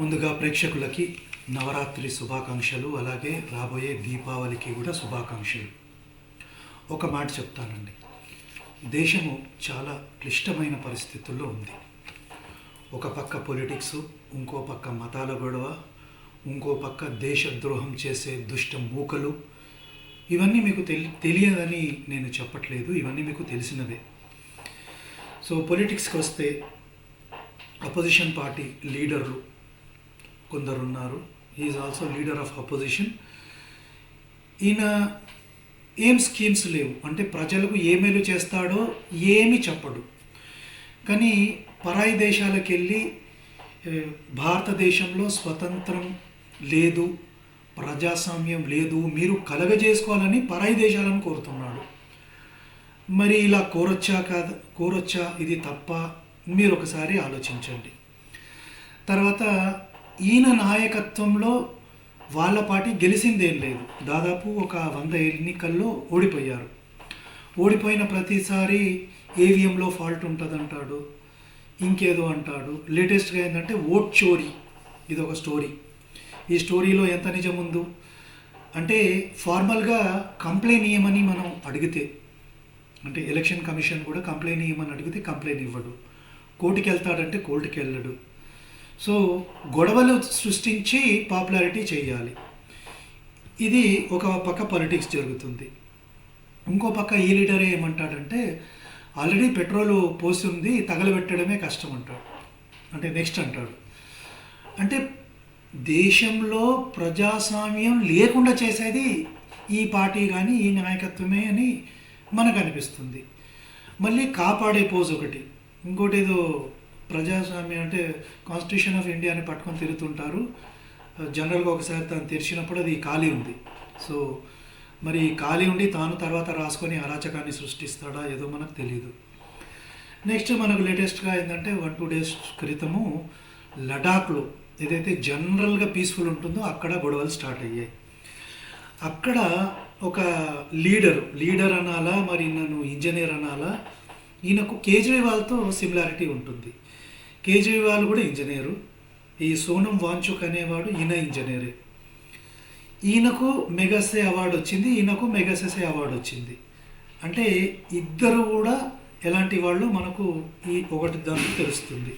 ముందుగా ప్రేక్షకులకి నవరాత్రి శుభాకాంక్షలు అలాగే రాబోయే దీపావళికి కూడా శుభాకాంక్షలు. ఒక మాట చెప్తానండి. దేశము చాలా క్లిష్టమైన పరిస్థితుల్లో ఉంది. ఒక పక్క పొలిటిక్స్ ఇంకో పక్క మతాల గొడవ ఇంకో పక్క దేశద్రోహం చేసే దుష్ట మూకలు. ఇవన్నీ మీకు తెలి తెలియదని నేను చెప్పట్లేదు ఇవన్నీ మీకు తెలిసినవే. సో పొలిటిక్స్కి వస్తే అపోజిషన్ పార్టీ లీడర్లు కొందరు ఉన్నారు is also leader of opposition ఈయన ఏం స్కీమ్స్ లేవు. అంటే ప్రజలకు ఏ మేలు చేస్తాడో ఏమి చెప్పడు. కానీ పరాయి దేశాలకు వెళ్ళి భారతదేశంలో స్వతంత్రం లేదు ప్రజాస్వామ్యం లేదు మీరు కలగజేసుకోవాలని పరాయి దేశాలను కోరుతున్నాడు. మరి ఇలా కోరొచ్చా కాదు కోరొచ్చా? ఇది తప్ప మీరు ఒకసారి ఆలోచించండి. తర్వాత ఈయన నాయకత్వంలో వాళ్ళ పార్టీ గెలిచిందేం లేదు. దాదాపు ఒక వంద ఎన్నికల్లో ఓడిపోయారు. ఓడిపోయిన ప్రతిసారి ఏవిఎంలో ఫాల్ట్ ఉంటుంది అంటాడు ఇంకేదో అంటాడు. లేటెస్ట్గా ఏంటంటే ఓట్ చోరీ ఇది ఒక స్టోరీ. ఈ స్టోరీలో ఎంత నిజం ఉందో. అంటే ఫార్మల్గా కంప్లైంట్ ఇవ్వమని మనం అడిగితే అంటే ఎలక్షన్ కమిషన్ కూడా కంప్లైంట్ ఇవ్వమని అడిగితే కంప్లైంట్ ఇవ్వడు. కోర్టుకి వెళ్తాడంటే కోర్టుకి వెళ్ళడు సో గొడవలు సృష్టించి పాపులారిటీ చేయాలి. ఇది ఒక పక్క పాలిటిక్స్ జరుగుతుంది. ఇంకో పక్క ఈ లీడరే ఏమంటాడంటే ఆల్రెడీ పెట్రోల్ ఉంది తగలబెట్టడమే కష్టం అంటాడు. అంటే నెక్స్ట్ అంటాడు. అంటే దేశంలో ప్రజాస్వామ్యం లేకుండా చేసేది ఈ పార్టీ కానీ ఈ నాయకత్వమే అని మనకు అనిపిస్తుంది. మళ్ళీ కాపాడే పోజ్ ఒకటి. ఇంకోటి ఏదో ప్రజాస్వామ్యం అంటే కాన్స్టిట్యూషన్ ఆఫ్ ఇండియా అని పట్టుకొని తిరుగుతుంటారు. జనరల్గా ఒకసారి తను తెరిచినప్పుడు అది ఖాళీ ఉంది. సో మరి ఖాళీ ఉండి తాను తర్వాత రాసుకొని అరాచకాన్ని సృష్టిస్తాడా ఏదో మనకు తెలియదు నెక్స్ట్ మనకు లేటెస్ట్గా ఏంటంటే వన్ టూ డేస్ క్రితము లడాఖ్లో ఏదైతే జనరల్గా పీస్ఫుల్ ఉంటుందో అక్కడ గొడవలు స్టార్ట్ అయ్యాయి. అక్కడ ఒక లీడర్ లీడర్ అనాలా మరి నన్ను ఇంజనీర్ అనాలా ఈయనకు కేజ్రీవాల్తో సిమిలారిటీ ఉంటుంది. కేజ్రీవాల్ కూడా ఇంజనీరు. ఈ సోనం వాంచుక్ అనేవాడు ఈయన ఇంజనీరే. ఈయనకు మెగాసే అవార్డు వచ్చింది ఈయనకు మెగాసెసే అవార్డు వచ్చింది. అంటే ఇద్దరు కూడా ఎలాంటి వాళ్ళు మనకు ఈ ఒకటి దానికి తెలుస్తుంది.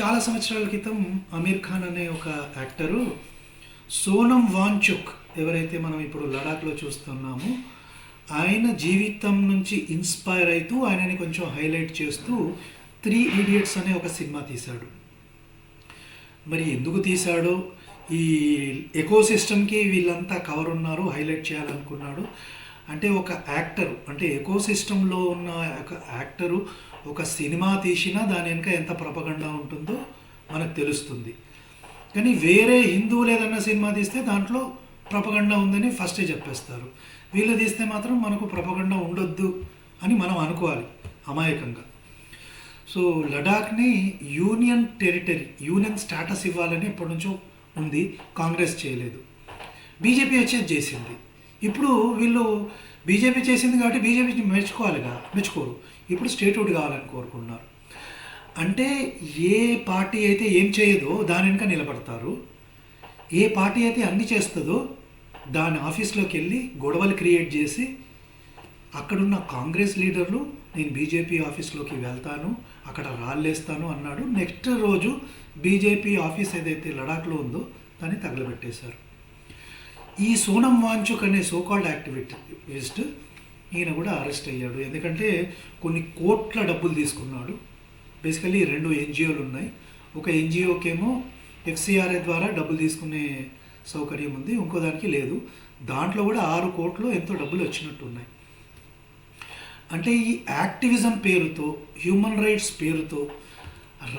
చాలా సంవత్సరాల క్రితం అమీర్ ఖాన్ అనే ఒక యాక్టరు సోనం వాంచుక్ ఎవరైతే మనం ఇప్పుడు లడాఖ్లో చూస్తున్నామో ఆయన జీవితం నుంచి ఇన్స్పైర్ అవుతూ ఆయనని కొంచెం హైలైట్ చేస్తూ త్రీ ఇడియట్స్ అనే ఒక సినిమా తీశాడు. మరి ఎందుకు తీశాడో? ఈ ఎకో సిస్టమ్కి వీళ్ళంతా కవర్ ఉన్నారు హైలైట్ చేయాలనుకున్నాడు. అంటే ఒక యాక్టర్ అంటే ఎకో సిస్టంలో ఉన్న ఒక యాక్టరు ఒక సినిమా తీసినా దాని వెనుక ఎంత ప్రపగండా ఉంటుందో మనకు తెలుస్తుంది. కానీ వేరే హిందువులు ఏదన్నా సినిమా తీస్తే దాంట్లో ప్రపగండా ఉందని ఫస్టే చెప్పేస్తారు. వీళ్ళు తీస్తే మాత్రం మనకు ప్రపగండా ఉండొద్దు అని మనం అనుకోవాలి అమాయకంగా. సో లడాఖ్ని యూనియన్ టెరిటరీ యూనియన్ స్టేటస్ ఇవ్వాలని ఎప్పటి నుంచో ఉంది. కాంగ్రెస్ చేయలేదు. బీజేపీ వచ్చేది చేసింది. ఇప్పుడు వీళ్ళు బీజేపీ చేసింది కాబట్టి బీజేపీ మెచ్చుకోవాలిగా మెచ్చుకోరు. ఇప్పుడు స్టేట్హుడ్ కావాలని కోరుకున్నారు అంటే ఏ పార్టీ అయితే ఏం చేయదో దాని వెనుక నిలబడతారు. ఏ పార్టీ అయితే అన్ని చేస్తుందో దాని ఆఫీస్లోకి వెళ్ళి గొడవలు క్రియేట్ చేసి అక్కడున్న కాంగ్రెస్ లీడర్లు నేను బీజేపీ ఆఫీస్లోకి వెళ్తాను అక్కడ రాళ్ళేస్తాను అన్నాడు. నెక్స్ట్ రోజు బీజేపీ ఆఫీస్ ఏదైతే లడాఖ్లో ఉందో దాన్ని తగలబెట్టేశారు. ఈ సోనం వాంచుక్ అనే సోకాల్డ్ యాక్టివిస్ట్ ఈయన కూడా అరెస్ట్ అయ్యాడు. ఎందుకంటే కొన్ని కోట్ల డబ్బులు తీసుకున్నాడు. బేసికలీ రెండు ఎన్జిఓలు ఉన్నాయి. ఒక ఎన్జిఓకేమో ఎఫ్సిఆర్ఏ ద్వారా డబ్బులు తీసుకునే సౌకర్యం ఉంది. ఇంకో దానికి లేదు. దాంట్లో కూడా ఆరు కోట్లు ఎంతో డబ్బులు వచ్చినట్టు ఉన్నాయి అంటే ఈ యాక్టివిజం పేరుతో హ్యూమన్ రైట్స్ పేరుతో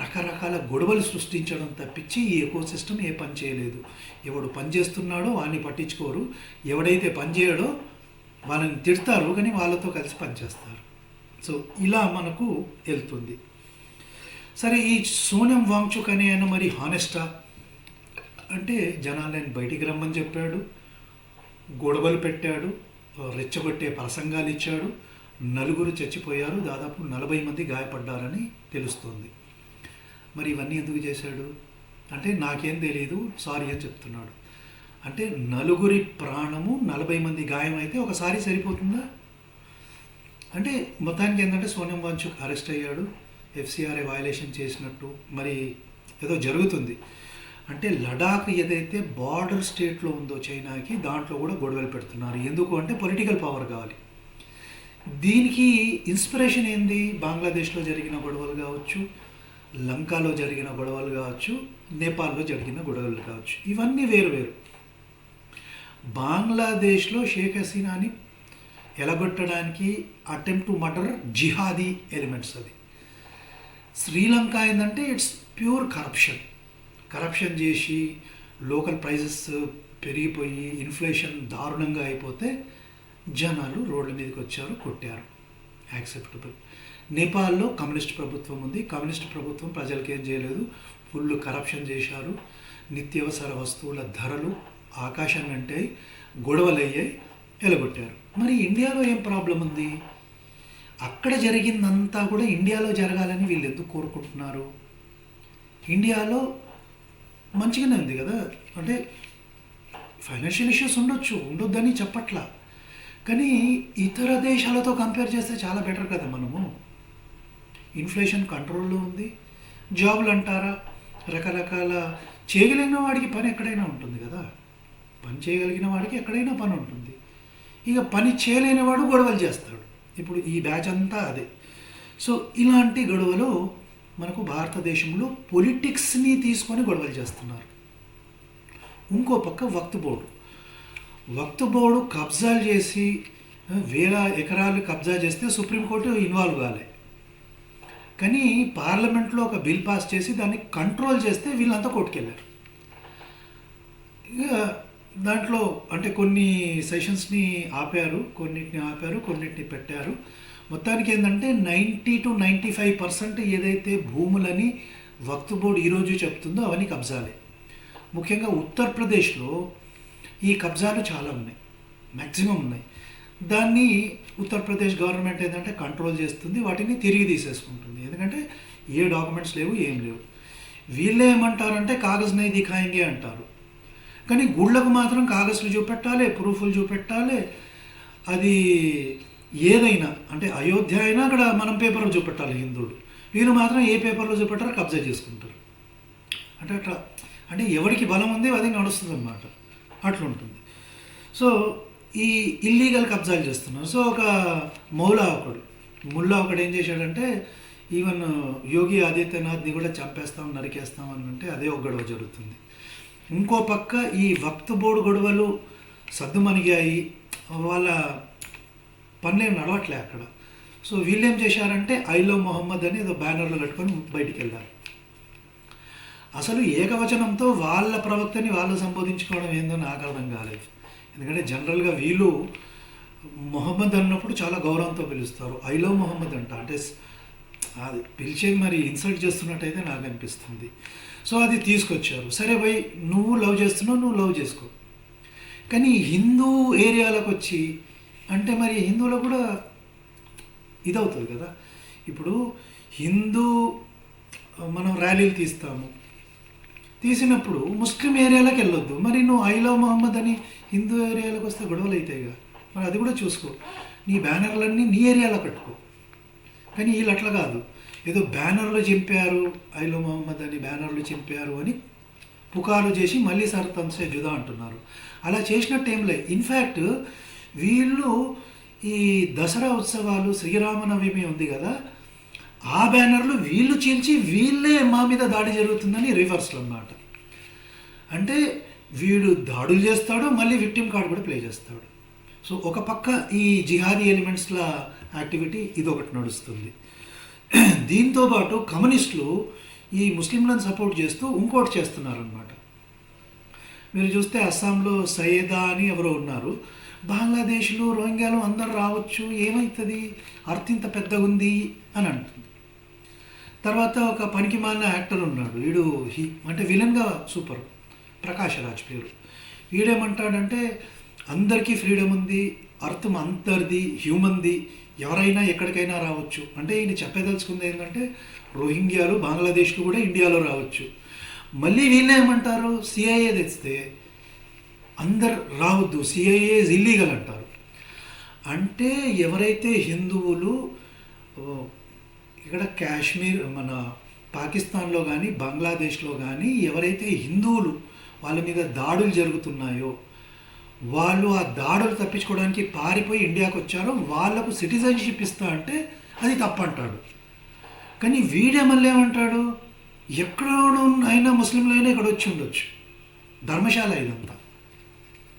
రకరకాల గొడవలు సృష్టించడం తప్పించి ఈ ఎకో సిస్టమ్ ఏ పని చేయలేదు. ఎవడు పని చేస్తున్నాడో వాడిని పట్టించుకోరు. ఎవడైతే పని చేయడో వాళ్ళని తిడతారు కానీ వాళ్ళతో కలిసి పనిచేస్తారు సో ఇలా మనకు వెళ్తుంది. సరే ఈ సోనియం వాంగ్చుక్ అనే ఆయన మరి హానెస్టా? అంటే జనాలను బయటికి రమ్మని చెప్పాడు. గొడవలు పెట్టాడు. రెచ్చగొట్టే ప్రసంగాలు ఇచ్చాడు. నలుగురు చచ్చిపోయారు దాదాపు నలభై మంది గాయపడ్డారని తెలుస్తోంది. మరి ఇవన్నీ ఎందుకు చేశాడు? అంటే నాకేం తెలియదు సారీ అని చెప్తున్నాడు. అంటే నలుగురి ప్రాణము నలభై మంది గాయం అయితే ఒకసారి సరిపోతుందా? అంటే మొత్తానికి ఏంటంటే సోనియం వాంచుక్ అరెస్ట్ అయ్యాడు ఎఫ్సిఆర్ఏ వయలేషన్ చేసినట్టు. మరి ఏదో జరుగుతుంది. అంటే లడాక్ ఏదైతే బార్డర్ స్టేట్లో ఉందో చైనాకి దాంట్లో కూడా గొడవలు పెడుతున్నారు. ఎందుకు అంటే పొలిటికల్ పవర్ కావాలి. దీనికి ఇన్స్పిరేషన్ ఏంది? బంగ్లాదేశ్లో జరిగిన గొడవలు కావచ్చు లంకాలో జరిగిన గొడవలు కావచ్చు నేపాల్లో జరిగిన గొడవలు కావచ్చు. ఇవన్నీ వేరు వేరు. బంగ్లాదేశ్లో షేక్ హసీనాని ఎలగొట్టడానికి అటెంప్ట్ టు మర్డర్ జిహాదీ ఎలిమెంట్స్ అది. శ్రీలంక ఏంటంటే ఇట్స్ ప్యూర్ కరప్షన్ కరప్షన్ చేసి లోకల్ ప్రైజెస్ పెరిగిపోయి ఇన్ఫ్లేషన్ దారుణంగా అయిపోతే జనాలు రోడ్ల మీదకి వచ్చారు కొట్టారు. యాక్సెప్టబుల్ నేపాల్లో కమ్యూనిస్ట్ ప్రభుత్వం ఉంది. కమ్యూనిస్ట్ ప్రభుత్వం ప్రజలకు ఏం చేయలేదు. ఫుల్ కరప్షన్ చేశారు. నిత్యావసర వస్తువుల ధరలు ఆకాశం అంటే గొడవలు అయ్యాయి ఎలగొట్టారు. మరి ఇండియాలో ఏం ప్రాబ్లం ఉంది? అక్కడ జరిగిందంతా కూడా ఇండియాలో జరగాలని వీళ్ళు ఎందుకు కోరుకుంటున్నారు? ఇండియాలో మంచిగానే ఉంది కదా? అంటే ఫైనాన్షియల్ ఇష్యూస్ ఉండొచ్చు ఉండొద్దని చెప్పట్లా. కానీ ఇతర దేశాలతో కంపేర్ చేస్తే చాలా బెటర్ కదా మనము. ఇన్ఫ్లేషన్ కంట్రోల్లో ఉంది. జాబులు అంటారా? రకరకాల చేయగలిగిన వాడికి పని ఎక్కడైనా ఉంటుంది కదా. పని చేయగలిగిన వాడికి ఎక్కడైనా పని ఉంటుంది. ఇక పని చేయలేని వాడు గొడవలు చేస్తాడు. ఇప్పుడు ఈ బ్యాచ్ అంతా అదే. సో ఇలాంటి గొడవలు మనకు భారతదేశంలో పొలిటిక్స్ని తీసుకొని గొడవలు చేస్తున్నారు. ఇంకో పక్క వక్త్ బోర్డు. వక్త్ బోర్డు కబ్జాలు చేసి వేల ఎకరాలు కబ్జా చేస్తే సుప్రీంకోర్టు ఇన్వాల్వ్ కాలే. కానీ పార్లమెంట్లో ఒక బిల్ పాస్ చేసి దాన్ని కంట్రోల్ చేస్తే వీళ్ళంతా కోర్టుకెళ్ళారు. ఇక దాంట్లో అంటే కొన్ని సెషన్స్ని ఆపారు కొన్నిటిని ఆపారు కొన్నిటిని పెట్టారు. మొత్తానికి ఏంటంటే ninety two ninety five percent ఏదైతే భూములని వక్త్ బోర్డు ఈరోజు చెప్తుందో అవన్నీ కబ్జాలే. ముఖ్యంగా ఉత్తరప్రదేశ్లో ఈ కబ్జాలు చాలా ఉన్నాయి. మ్యాక్సిమం ఉన్నాయి. దాన్ని ఉత్తరప్రదేశ్ గవర్నమెంట్ ఏంటంటే కంట్రోల్ చేస్తుంది. వాటిని తిరిగి తీసేసుకుంటుంది. ఎందుకంటే ఏ డాక్యుమెంట్స్ లేవు ఏం లేవు. వీళ్ళే ఏమంటారంటే కాగజ్ నై దిఖాయింగే అంటారు. కానీ గుళ్ళకు మాత్రం కాగజ్లు చూపెట్టాలి ప్రూఫ్లు చూపెట్టాలి. అది ఏదైనా అంటే అయోధ్య అయినా అక్కడ మనం పేపర్లో చూపెట్టాలి హిందువులు. వీళ్ళు మాత్రం ఏ పేపర్లో చూపెట్టారో కబ్జా చేసుకుంటారు. అంటే అట్లా అంటే ఎవరికి బలం ఉంది అది నడుస్తుంది అన్నమాట అట్లుంటుంది. సో ఈ ఇల్లీగల్ కబ్జాలు చేస్తున్నారు. సో ఒక మౌలా ఒకడు. ముల్లా ఒకడు ఏం చేశాడంటే ఈవెన్ యోగి ఆదిత్యనాథ్ని కూడా చంపేస్తాం నరికేస్తాం అని అంటే అదే ఒక గొడవ జరుగుతుంది. ఇంకో పక్క ఈ వక్త్ బోర్డు గొడవలు సద్దుమణిగాయి వాళ్ళ పనులేం నడవట్లే అక్కడ. సో వీళ్ళేం చేశారంటే ఐలో మొహమ్మద్ అని ఏదో బ్యానర్లో కట్టుకొని బయటికి వెళ్ళారు. అసలు ఏకవచనంతో వాళ్ళ ప్రవక్తని వాళ్ళు సంబోధించుకోవడం ఏందో నాకు అర్థం కాలేదు. ఎందుకంటే జనరల్గా వీళ్ళు మొహమ్మద్ అన్నప్పుడు చాలా గౌరవంతో పిలుస్తారు. ఐ లవ్ మొహమ్మద్ అంట. అంటే అది పిలిచేది మరి ఇన్సల్ట్ చేస్తున్నట్టయితే నాకు అనిపిస్తుంది. సో అది తీసుకొచ్చారు. సరే భయ్ నువ్వు లవ్ చేస్తున్నావు నువ్వు లవ్ చేసుకో. కానీ హిందూ ఏరియాలకు వచ్చి అంటే మరి హిందువులకు కూడా ఇదవుతుంది కదా. ఇప్పుడు హిందూ మనం ర్యాలీలు తీస్తాము. తీసినప్పుడు ముస్లిం ఏరియాలకు వెళ్ళొద్దు. మరి నువ్వు ఐ లవ్ మహమ్మద్ అని హిందూ ఏరియాలకు వస్తే గొడవలు అవుతాయిగా మరి అది కూడా చూసుకో. నీ బ్యానర్లన్నీ నీ ఏరియాలో కట్టుకో. కానీ వీళ్ళు అట్లా కాదు. ఏదో బ్యానర్లు చింపారు ఐ లవ్ మహమ్మద్ అని బ్యానర్లు చింపారు అని పుకారు చేసి మళ్ళీ సార్ తమసే జుదా అంటున్నారు. అలా చేసినట్టు ఏం లేదు. ఇన్ఫ్యాక్ట్ వీళ్ళు ఈ దసరా ఉత్సవాలు శ్రీరామనవమి ఉంది కదా ఆ బ్యానర్లు వీళ్ళు చీల్చి వీళ్ళే మా మీద దాడి జరుగుతుందని రివర్స్లో అన్నమాట. అంటే వీడు దాడులు చేస్తాడు మళ్ళీ విక్టిమ్ కార్డు కూడా ప్లే చేస్తాడు. సో ఒక పక్క ఈ జిహాదీ ఎలిమెంట్స్ల యాక్టివిటీ ఇది ఒకటి నడుస్తుంది. దీంతో పాటు కమ్యూనిస్టులు ఈ ముస్లింలను సపోర్ట్ చేస్తూ ఇంకోటి చేస్తున్నారనమాట మీరు చూస్తే అస్సాంలో సయ్యదా అని ఎవరో ఉన్నారు. బంగ్లాదేశ్లో రోహింగ్యాలు అందరు రావచ్చు ఏమవుతుంది అర్థింత పెద్దగా ఉంది అని అంటుంది. తర్వాత ఒక పనికి మాలిన యాక్టర్ ఉన్నాడు. వీడు హీ అంటే విలన్గా సూపర్. ప్రకాష్ రాజ్ పేరు. వీడేమంటాడంటే అందరికీ ఫ్రీడమ్ ఉంది అర్థం అంతర్ది హ్యూమన్ది ఎవరైనా ఎక్కడికైనా రావచ్చు. అంటే ఈయన చెప్పదలుచుకుంది ఏంటంటే రోహింగ్యాలు బంగ్లాదేశ్లు కూడా ఇండియాలో రావచ్చు. మళ్ళీ వీళ్ళేమంటారు సిఐఏ తెస్తే అందరు రావద్దు సిఐఏ ఇల్లీగల్ అంటారు. అంటే ఎవరైతే హిందువులు ఇక్కడ కాశ్మీర్ మన పాకిస్తాన్లో కానీ బంగ్లాదేశ్లో కానీ ఎవరైతే హిందువులు వాళ్ళ మీద దాడులు జరుగుతున్నాయో వాళ్ళు ఆ దాడులు తప్పించుకోవడానికి పారిపోయి ఇండియాకు వచ్చారో వాళ్ళకు సిటిజన్షిప్ ఇస్తా అంటే అది తప్పంటాడు. కానీ వీడే మళ్ళీ ఏమంటాడు? ఎక్కడో అయినా ముస్లింలైనా ఇక్కడ వచ్చి ఉండొచ్చు. ధర్మశాల ఇదంతా.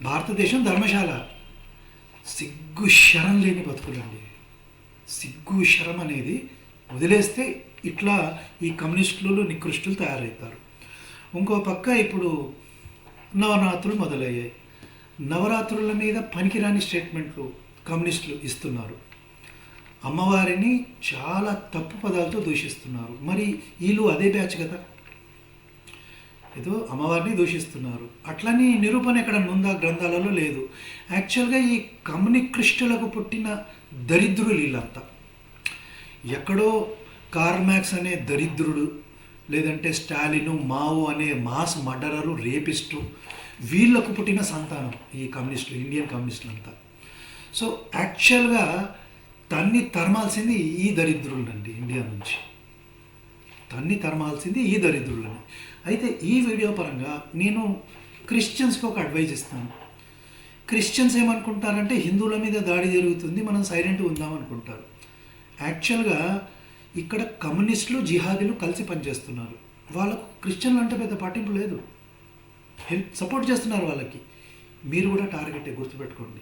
భారతదేశం ధర్మశాల. సిగ్గు శరం లేని బతుకులండి. సిగ్గు శరం అనేది వదిలేస్తే ఇట్లా ఈ కమ్యూనిస్టులు నికృష్టులు తయారవుతారు. ఇంకో పక్క ఇప్పుడు నవరాత్రులు మొదలయ్యాయి. నవరాత్రుల మీద పనికిరాని స్టేట్మెంట్లు కమ్యూనిస్టులు ఇస్తున్నారు. అమ్మవారిని చాలా తప్పు పదాలతో దూషిస్తున్నారు. మరి వీళ్ళు అదే బ్యాచ్ కదా. ఏదో అమ్మవారిని దూషిస్తున్నారు. అట్లని నిరూపణ ఎక్కడ ఉందా గ్రంథాలలో లేదు. యాక్చువల్గా ఈ కమ్యూనిక్రిస్టులకు పుట్టిన దరిద్రులు వీళ్ళంతా. ఎక్కడో కార్మాక్స్ అనే దరిద్రుడు లేదంటే స్టాలిను మావో అనే మాస్ మర్డరరు రేపిస్టు వీళ్ళకు పుట్టిన సంతానం ఈ కమ్యూనిస్టులు ఇండియన్ కమ్యూనిస్టులు అంతా సో యాక్చువల్గా తన్ని తరమాల్సింది ఈ దరిద్రులండి ఇండియా నుంచి. తన్ని తరమాల్సింది ఈ దరిద్రులని. అయితే ఈ వీడియో పరంగా నేను క్రిస్టియన్స్కి ఒక అడ్వైజ్ ఇస్తాను. క్రిస్టియన్స్ ఏమనుకుంటారంటే హిందువుల మీద దాడి జరుగుతుంది మనం సైలెంట్ ఉందాం అనుకుంటారు యాక్చువల్గా ఇక్కడ కమ్యూనిస్టులు జిహాదీలు కలిసి పనిచేస్తున్నారు. వాళ్ళకు క్రిస్టియన్లు అంటే పెద్ద పట్టింపు లేదు. హెల్ప్ సపోర్ట్ చేస్తున్నారు వాళ్ళకి. మీరు కూడా టార్గెటే గుర్తుపెట్టుకోండి.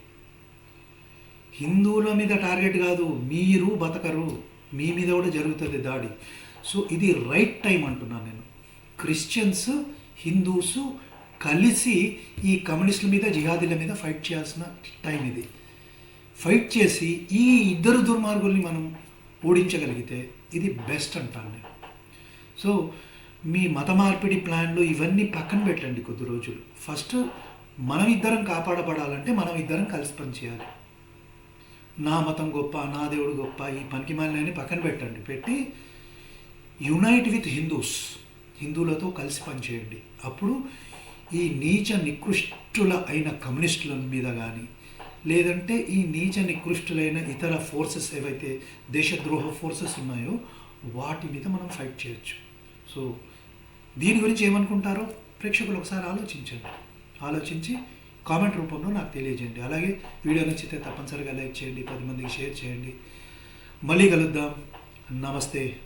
హిందువుల మీద టార్గెట్ కాదు మీరు బతకరు. మీ మీద కూడా జరుగుతుంది దాడి. సో ఇది రైట్ టైం అంటున్నాను నేను. క్రిస్టియన్స్ హిందూస్ కలిసి ఈ కమ్యూనిస్టుల మీద జిహాదీల మీద ఫైట్ చేయాల్సిన టైం ఇది. ఫైట్ చేసి ఈ ఇద్దరు దుర్మార్గుల్ని మనం ఓడించగలిగితే ఇది బెస్ట్ అంటాను నేను. సో మీ మత మార్పిడి ప్లాన్లు ఇవన్నీ పక్కన పెట్టండి కొద్ది రోజులు. ఫస్ట్ మనం ఇద్దరం కాపాడబడాలంటే మనం ఇద్దరం కలిసి పనిచేయాలి నా మతం గొప్ప నా దేవుడు గొప్ప ఈ పనికి మాలని పక్కన పెట్టండి. పెట్టి యునైట్ విత్ హిందూస్ హిందువులతో కలిసి పనిచేయండి అప్పుడు ఈ నీచ నికృష్టుల అయిన కమ్యూనిస్టుల మీద కానీ లేదంటే ఈ నీచ నికృష్టులైన ఇతర ఫోర్సెస్ ఏవైతే దేశద్రోహ ఫోర్సెస్ ఉన్నాయో వాటి మీద మనం ఫైట్ చేయొచ్చు. సో దీని గురించి ఏమనుకుంటారో ప్రేక్షకులు ఒకసారి ఆలోచించండి. ఆలోచించి కామెంట్ రూపంలో నాకు తెలియజేయండి. అలాగే వీడియో నచ్చితే తప్పనిసరిగా లైక్ చేయండి పది మందికి షేర్ చేయండి. మళ్ళీ కలుద్దాం. నమస్తే.